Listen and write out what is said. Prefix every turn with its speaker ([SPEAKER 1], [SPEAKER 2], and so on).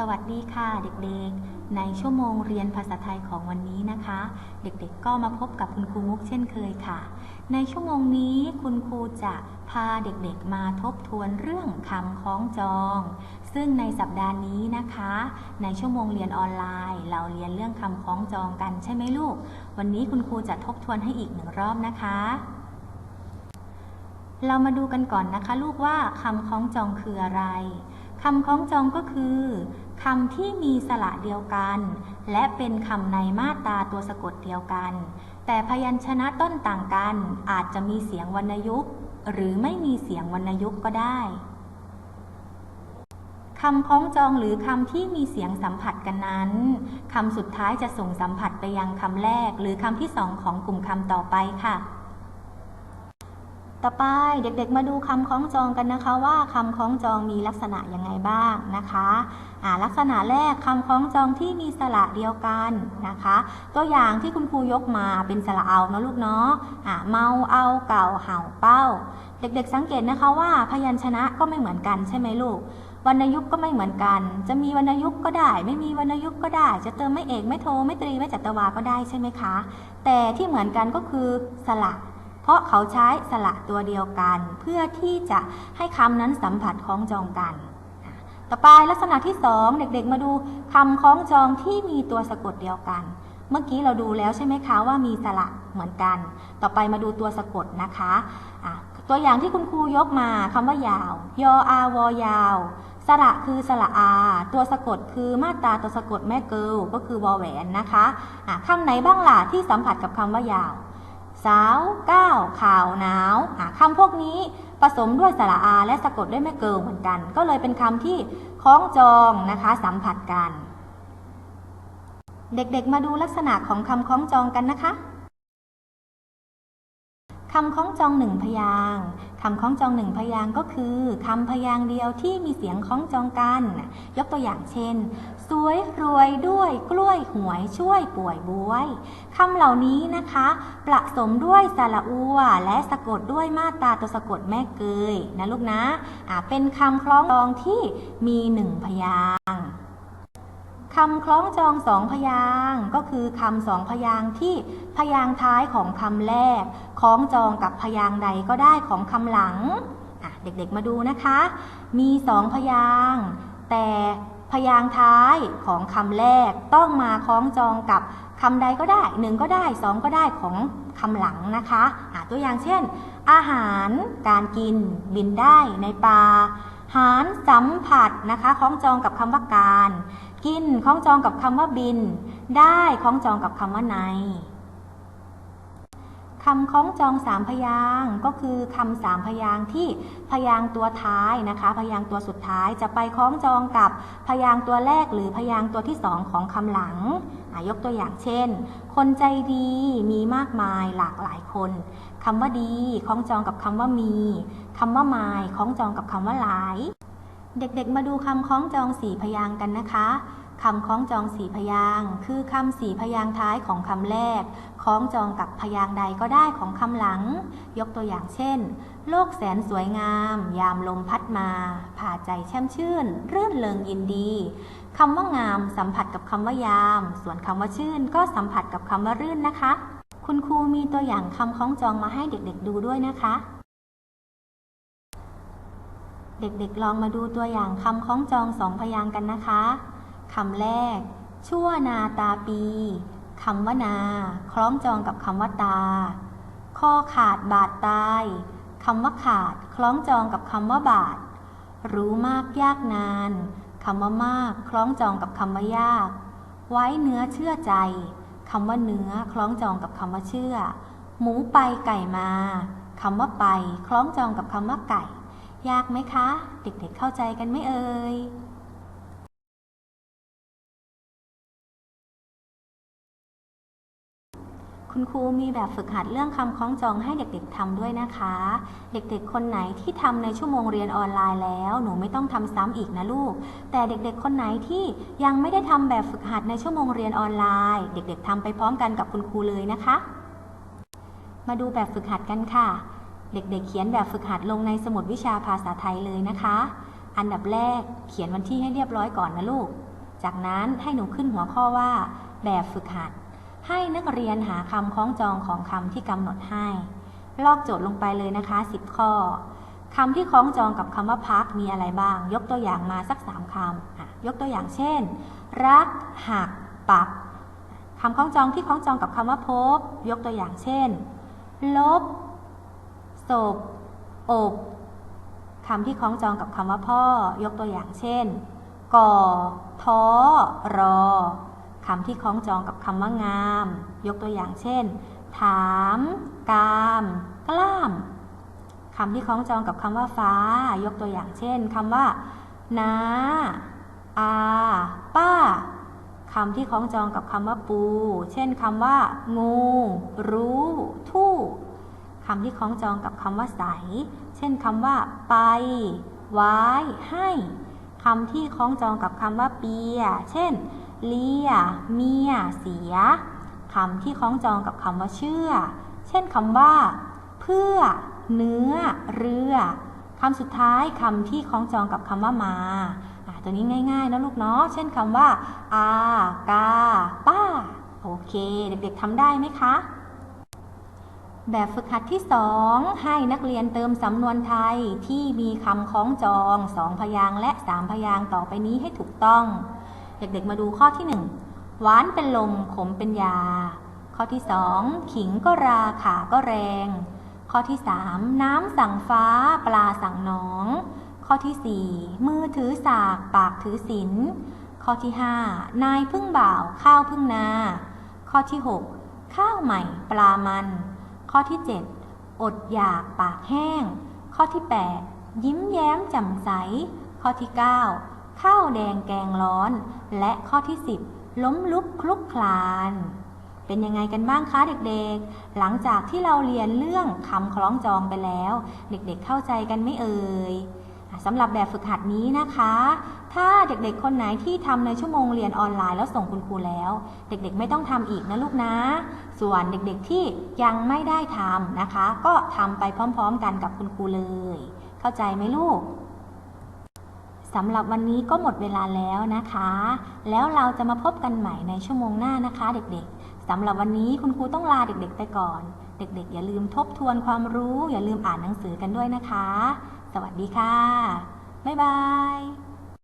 [SPEAKER 1] สวัสดีค่ะเด็กๆ ในชั่วโมงเรียนภาษาไทยของวันนี้นะคะ เด็กๆก็มาพบกับคุณครูมุกเช่นเคยค่ะ ในชั่วโมงนี้คุณครูจะพาเด็กๆมาทบทวนเรื่องคำคล้องจอง ซึ่งในสัปดาห์นี้นะคะ ในชั่วโมงเรียนออนไลน์ เราเรียนเรื่องคำคล้องจองกันใช่ไหมลูก วันนี้คุณครูจะทบทวนให้อีกหนึ่งรอบนะคะเรามาดูกันก่อนนะคะ ลูกว่าคำคล้องจองคืออะไร คำคล้องจองก็คือ คำที่มีสระเดียวกัน และเป็นคำในมาตราตัวสะกดเดียวกัน แต่พยัญชนะต้นต่างกัน อาจจะมีเสียงวรรณยุกต์ หรือไม่มีเสียงวรรณยุกต์ก็ได้คำคล้องจองหรือคำที่มีเสียงสัมผัสกันนั้นคำสุดท้ายจะส่งสัมผัสไปยังคำแรก หรือคำที่สองของกลุ่มคำต่อไปค่ะ ต่อไปเด็กๆมาดูคำคล้องจองกันนะคะว่าคำคล้องจองมีลักษณะยังไงบ้างนะคะอ่าลักษณะแรกคำคล้องจองที่มีสระเดียวกันนะคะ ตัวอย่างที่คุณครูยกมาเป็นสระเอาเนาะลูกเนาะเมาเอาเก่าเห่าเป้า เด็กๆสังเกตนะคะว่าพยัญชนะก็ไม่เหมือนกันใช่ไหมลูกวรรณยุกต์ก็ไม่เหมือนกัน จะมีวรรณยุกต์ก็ได้ ไม่มีวรรณยุกต์ก็ได้ จะเติมไม่เอกไม่โทไม่ตรีไม่จัตวาก็ได้ใช่ไหมคะ แต่ที่เหมือนกันก็คือสระ เพราะเขาใช้สระตัวเดียวกัน เพื่อที่จะให้คำนั้นสัมผัสคล้องจองกัน ต่อไปลักษณะที่สองเด็กๆ มาดูคำคล้องจองที่มีตัวสะกดเดียวกัน เมื่อกี้เราดูแล้วใช่ไหมคะว่ามีสระเหมือนกัน ต่อไปมาดูตัวสะกดนะคะะตัวอย่างที่คุณครูยกมาคำว่ายาว ยออาวอยาว สระคือสระอา ตัวสะกดคือมาตราตัวสะกดแม่เกิลก็คือวอแหวนนะคะะคำไหนบ้างล่ะที่สัมผัสกับคำว่ายาว สาวก้าวข่าวหนาวอะคำพวกนี้ผสมด้วยสระอา และสะกดด้วยแม่เกิลเหมือนกัน ก็เลยเป็นคำที่คล้องจองนะคะสัมผัสกัน เด็กๆมาดูลักษณะของคำคล้องจองกันนะคะคำคล้องจองหนึ่งพยาง คำคล้องจองหนึ่งพยางก็คือคำพยางเดียวที่มีเสียงคล้องจองกัน ยกตัวอย่างเช่น สวยรวยด้วยกล้วยหวยช่วยป่วยบวยคำเหล่านี้นะคะ ประสมด้วยสระอัวและสะกดด้วยมาตราตัวสะกดแม่เกยนะลูกนะอ่าเป็นคำคล้องจองที่มีหนึ่งพยาง คำคล้องจองสองพยางก็คือคำสองพยางที่พยางท้ายของคำแรก คล้องจองกับพยางใดก็ได้ของคำหลังเด็กๆมาดูนะคะ มีสองพยางแต่พยางท้ายของคำแรกต้องมาคล้องจองกับคำใดก็ได้หนึ่งก็ได้สองก็ได้ของคำหลังนะคะะตัวอย่างเช่น อาหารการกินบินได้ในป่าหารสัมผัสนะคะคล้องจองกับคำว่าการ กินคล้องจองกับคำว่าบิน ได้คล้องจองกับคำว่าในคำคล้องจองสามพยางก็คือคำสามพยางที่พยางตัวท้ายนะคะ พยางตัวสุดท้ายจะไปคล้องจองกับพยางตัวแรกหรือพยางตัวที่สองของคำหลังยกตัวอย่างเช่น คนใจดีมีมากมายหลากหลายคนคำว่าดีคล้องจองกับคำว่ามีคำว่ามายคล้องจองกับคำว่าหลาย เด็กๆ มาดูคำคล้องจองสี่พยางกันนะคะคำคล้องจองสี่พยางคือคำสี่พยางท้ายของคำแรก คล้องจองกับพยางใดก็ได้ของคำหลัง ยกตัวอย่างเช่น โลกแสนสวยงาม ยามลมพัดมา ผ่าใจแช่มชื่น รื่นเริงยินดีคำว่างามสัมผัสกับคำว่ายาม ส่วนคำว่าชื่น ก็สัมผัสกับคำว่ารื่นนะคะ คุณครูมีตัวอย่างคำคล้องจองมาให้เด็กๆดูด้วยนะคะ เด็กๆลองมาดูตัวอย่างคำคล้องจองสองพยางค์กันนะคะคำแรก ชั่วนาตาปีคำว่านา คล้องจองกับคำว่าตา ข้อขาดบาดตายคำว่าขาด คล้องจองกับคำว่าบาด รู้มากยากนานคำว่ามาก คล้องจองกับคำว่ายาก ไว้เนื้อเชื่อใจคำว่าเนื้อ คล้องจองกับคำว่าเชื่อ หมูไปไก่มาคำว่าไป คล้องจองกับคำว่าไก่ ยากไหมคะ เด็กๆเข้าใจกันไหมเอ่ยคุณครูมีแบบฝึกหัดเรื่องคำคล้องจองให้เด็กๆทำด้วยนะคะ เด็กๆ คนไหนที่ทำในชั่วโมงเรียนออนไลน์แล้ว หนูไม่ต้องทำซ้ำอีกนะลูก แต่เด็กๆ คนไหนที่ยังไม่ได้ทำแบบฝึกหัดในชั่วโมงเรียนออนไลน์ เด็กๆทำไปพร้อมกันกับคุณครูเลยนะคะ มาดูแบบฝึกหัดกันค่ะ เด็กๆ เขียนแบบฝึกหัดลงในสมุดวิชาภาษาไทยเลยนะคะ อันดับแรกเขียนวันที่ให้เรียบร้อยก่อนนะลูก จากนั้นให้หนูขึ้นหัวข้อว่า แบบฝึกหัด ให้นักเรียนหาคำคล้องจองของคำที่กำหนดให้ ลอกโจทย์ลงไปเลยนะคะ 10 ข้อคำที่คล้องจองกับคำว่าพักมีอะไรบ้าง ยกตัวอย่างมาสัก3คำยกตัวอย่างเช่น รัก หัก ปักคำคล้องจองที่คล้องจองกับคำว่าพบ ยกตัวอย่างเช่น ลบ ศพอบคำที่คล้องจองกับคำว่าพ่อ ยกตัวอย่างเช่น ก่อ ท้อ รอคำที่คล้องจองกับคำว่างาม ยกตัวอย่างเช่น ถาม กาม กล้ามคำที่คล้องจองกับคำว่าฟ้า ยกตัวอย่างเช่นคำว่านาอา ป้าคำที่คล้องจองกับคำว่าปู เช่นคำว่า งู รู้ ทู่ คำที่คล้องจองกับคำว่าใส เช่นคำว่า ไปไว้ให้คำที่คล้องจองกับคำว่าเปีย เช่น เลีย เมีย เสียคำที่คล้องจองกับคำว่าเชื่อ เช่นคำว่า เพื่อ เนื้อ เรือคำสุดท้ายคำที่คล้องจองกับคำว่ามาอะตัวนี้ง่ายๆนะลูกเนาะ เช่นคำว่า อากา ป้า โอเค เด็กๆทำได้ไหมคะ แบบฝึกหัดที่ 2 ให้นักเรียนเติมสำนวนไทยที่มีคำคล้องจองสองพยางค์และสามพยางค์ต่อไปนี้ให้ถูกต้อง เด็กๆมาดูข้อที่ 1 หวานเป็นลมขมเป็นยา ข้อที่ 2 ขิงก็ราขาก็แรง ข้อที่ 3 น้ำสั่งฟ้า ปลาสั่งหนอง ข้อที่ 4 มือถือสากปากถือศิลข้อที่ 5 นายพึ่งบ่าวข้าวพึ่งนา ข้อที่ 6 ข้าวใหม่ปลามัน ข้อที่ 7 อดอยากปากแห้ง ข้อที่ 8 ยิ้มแย้มแจ่มใส ข้อที่ 9 ข้าวแดงแกงร้อน และข้อที่ 10 ล้มลุกคลุกคลาน เป็นยังไงกันบ้างคะเด็กๆ หลังจากที่เราเรียนเรื่องคำคล้องจองไปแล้ว เด็กๆเข้าใจกันไม่เอ่ย สำหรับแบบฝึกหัดนี้นะคะ ถ้าเด็กๆคนไหนที่ทำในชั่วโมงเรียนออนไลน์แล้วส่งคุณครูแล้ว เด็กๆไม่ต้องทำอีกนะลูกนะ ส่วนเด็กๆที่ยังไม่ได้ทำนะคะ ก็ทำไปพร้อมๆ กันกับคุณครูเลย เข้าใจไหมลูกสำหรับวันนี้ก็หมดเวลาแล้วนะคะ แล้วเราจะมาพบกันใหม่ในชั่วโมงหน้านะคะ เด็กๆสำหรับวันนี้คุณครูต้องลาเด็กๆไปก่อน เด็กๆ อย่าลืมทบทวนความรู้ อย่าลืมอ่านหนังสือกันด้วยนะคะ สวัสดีค่ะ บ๊ายบาย